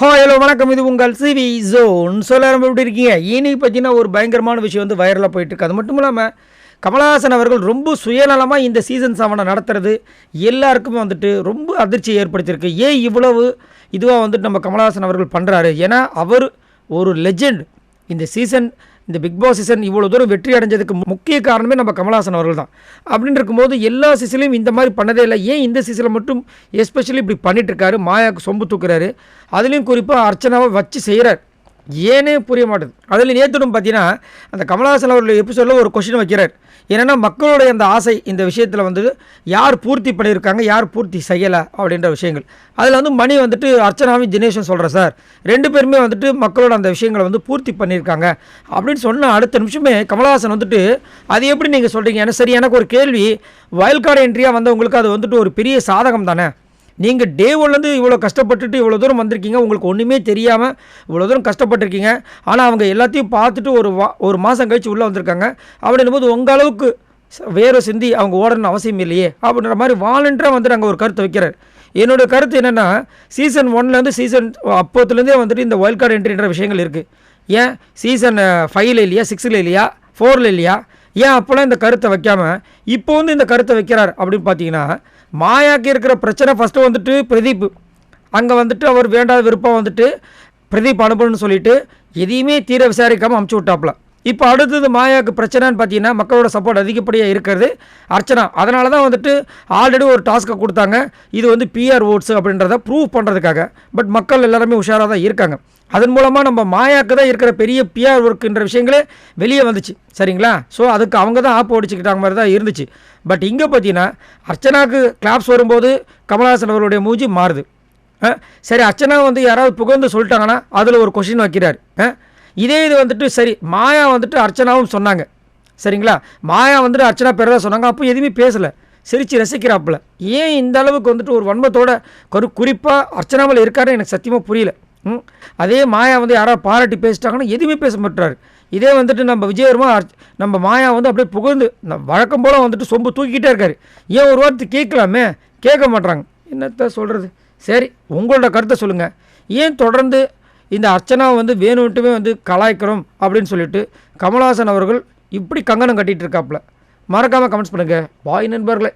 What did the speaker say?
ஹோ ஹலோ வணக்கம். இது உங்கள் சிவி ஜோன் சொல்ல எப்படி இருக்கீங்க. இனி பார்த்தீங்கன்னா ஒரு பயங்கரமான விஷயம் வந்து வைரலாக போயிட்டு இருக்கு. அது மட்டும் இல்லாமல் கமலஹாசன் அவர்கள் ரொம்ப சுயநலமாக இந்த சீசன் செவனை நடத்துறது எல்லாருக்குமே வந்துட்டு ரொம்ப அதிர்ச்சியை ஏற்படுத்தியிருக்கு. ஏன் இவ்வளவு இதுவாக வந்துட்டு நம்ம கமலஹாசன் அவர்கள் பண்ணுறாரு ஏன்னா அவர் ஒரு லெஜெண்ட் இந்த சீசன் இந்த பிக் பாஸ் சீசன் இவ்வளோ தூரம் வெற்றி அடைஞ்சதுக்கு முக்கிய காரணமே நம்ம கமலஹாசன் அவர்கள் தான் அப்படின்னு இருக்கும்போது எல்லா சீசன்லையும் இந்த மாதிரி பண்ணதே இல்லை. ஏன் இந்த சீசனில் மட்டும் எஸ்பெஷலி இப்படி பண்ணிட்டு இருக்காரு மாயாவுக்கு சொம்பு தூக்குறாரு. அதுலேயும் குறிப்பாக அர்ச்சனாவை வச்சு செய்கிறார் ஏனே புரிய மாட்டேது அதில் நேற்றுடும் பார்த்தீங்கன்னா அந்த கமலஹாசன் அவர்கள் எபிசோடில் ஒரு கொஷின் வைக்கிறார். என்னென்னா மக்களுடைய அந்த ஆசை இந்த விஷயத்தில் வந்து யார் பூர்த்தி பண்ணியிருக்காங்க யார் பூர்த்தி செய்யலை அப்படின்ற விஷயங்கள். அதில் வந்து மணி வந்துட்டு அர்ச்சனாவும் தினேஷும் சொல்கிறேன் சார் ரெண்டு பேருமே வந்துட்டு மக்களோட அந்த விஷயங்களை வந்து பூர்த்தி பண்ணியிருக்காங்க. அப்படின்னு சொன்ன அடுத்த நிமிஷமே கமலஹாசன் வந்துட்டு அது எப்படி நீங்கள் சொல்கிறீங்க ஏன்னா சரி எனக்கு ஒரு கேள்வி. வயல்காடு என்ட்ரியாக வந்தவங்களுக்கு அது வந்துட்டு ஒரு பெரிய சாதகம் தானே நீங்கள் டே ஒன்லேருந்து இவ்வளோ கஷ்டப்பட்டுட்டு இவ்வளோ தூரம் வந்திருக்கீங்க. உங்களுக்கு ஒன்றுமே தெரியாமல் இவ்வளோ தூரம் கஷ்டப்பட்டிருக்கீங்க. ஆனால் அவங்க எல்லாத்தையும் பார்த்துட்டு ஒரு வா ஒரு மாதம் கழிச்சு உள்ளே வந்திருக்காங்க. அப்படின்னும் போது உங்கள் அளவுக்கு வேறு சிந்தி அவங்க ஓடணும்னு அவசியம் இல்லையே. அப்படின்ற மாதிரி வாலண்டராக வந்துட்டு அங்கே ஒரு கருத்தை வைக்கிறார். என்னோடய கருத்து என்னென்னா சீசன் ஒன்லேருந்து சீசன் அப்போத்துலேருந்தே வந்துட்டு இந்த வைல்ட் கார்டு என்ட்ரின்ற விஷயங்கள் இருக்குது ஏன்? சீசன் ஃபைவ்ல இல்லையா? சிக்ஸில் இல்லையா? ஃபோரில் இல்லையா? ஏன் அப்போலாம் இந்த கருத்தை வைக்காமல் இப்போ வந்து இந்த கருத்தை வைக்கிறார் அப்படின்னு பார்த்தீங்கன்னா மாயாக்கு இருக்கிற பிரச்சனை ஃபஸ்ட்டு வந்துட்டு பிரதீப். அங்கே வந்துட்டு அவர் வேண்டாத விருப்பம் வந்துட்டு பிரதீப் அனுப்பணும்னு சொல்லிட்டு எதையுமே தீர விசாரிக்காமல் அமுச்சு விட்டாப்ல இப்போ அடுத்தது மாயாவுக்கு பிரச்சனைன்னு பார்த்தீங்கன்னா மக்களோட சப்போர்ட் அதிகப்படியாக இருக்கிறது அர்ச்சனா. அதனால தான் வந்துட்டு ஆல்ரெடி ஒரு டாஸ்க்கை கொடுத்தாங்க. இது வந்து பிஆர் ஓட்ஸ் அப்படின்றத ப்ரூவ் பண்ணுறதுக்காக பட் மக்கள் எல்லாருமே உஷாராக தான் இருக்காங்க. அதன் மூலமாக நம்ம மாயாக்கு தான் இருக்கிற பெரிய பிஆர் ஒர்க்குன்ற விஷயங்களே வெளியே வந்துச்சு. சரிங்களா? ஸோ அதுக்கு அவங்க தான் ஆப் ஓடிச்சுக்கிட்டாங்க மாதிரி தான் இருந்துச்சு. பட் இங்கே பார்த்தீங்கன்னா அர்ச்சனாக்கு கிளாப்ஸ் வரும்போது கமலஹாசன் அவர்களுடைய மூஞ்சி மாறுது. சரி அர்ச்சனா வந்து யாராவது புகழ்ந்து சொல்லிட்டாங்கன்னா அதில் ஒரு கொஷின் வைக்கிறார். ஆ, இதே இது வந்துட்டு சரி மாயா வந்துட்டு அர்ச்சனாவும் சொன்னாங்க. சரிங்களா? மாயா வந்துட்டு அர்ச்சனா பேர் தான் சொன்னாங்க. அப்போ எதுவுமே பேசலை. சிரித்து ரசிக்கிறாப்புல. ஏன் இந்த அளவுக்கு வந்துட்டு ஒரு வன்மத்தோட கரு குறிப்பாக அர்ச்சனாவில் இருக்காருன்னு எனக்கு சத்தியமாக புரியல. ம்? அதே மாயா வந்து யாராவது பாராட்டி பேசிட்டாங்கன்னா எதுவுமே பேச மாட்டாரு இதே வந்துட்டு நம்ம விஜயவர்மா அர்ச்- நம்ம மாயா வந்து அப்படியே புகழ்ந்து வழக்கம் போல் வந்துட்டு சொம்பு தூக்கிக்கிட்டே இருக்காரு. ஏன் ஒரு வார்த்தை கேட்கலாமே? கேட்க மாட்றாங்க. என்னத்த சொல்கிறது சரி உங்களோட கருத்தை சொல்லுங்கள் ஏன் தொடர்ந்து இந்த அர்ச்சனாவை வந்து வேணுட்டுமே வந்து கலாய்க்கிறோம் அப்படின்னு சொல்லிட்டு கமல்ஹாசன் அவர்கள் இப்படி கங்கணம் கட்டிகிட்டு இருக்காப்புல. மறக்காமல் கமெண்ட்ஸ் பண்ணுங்கள் பாய் நண்பர்களே.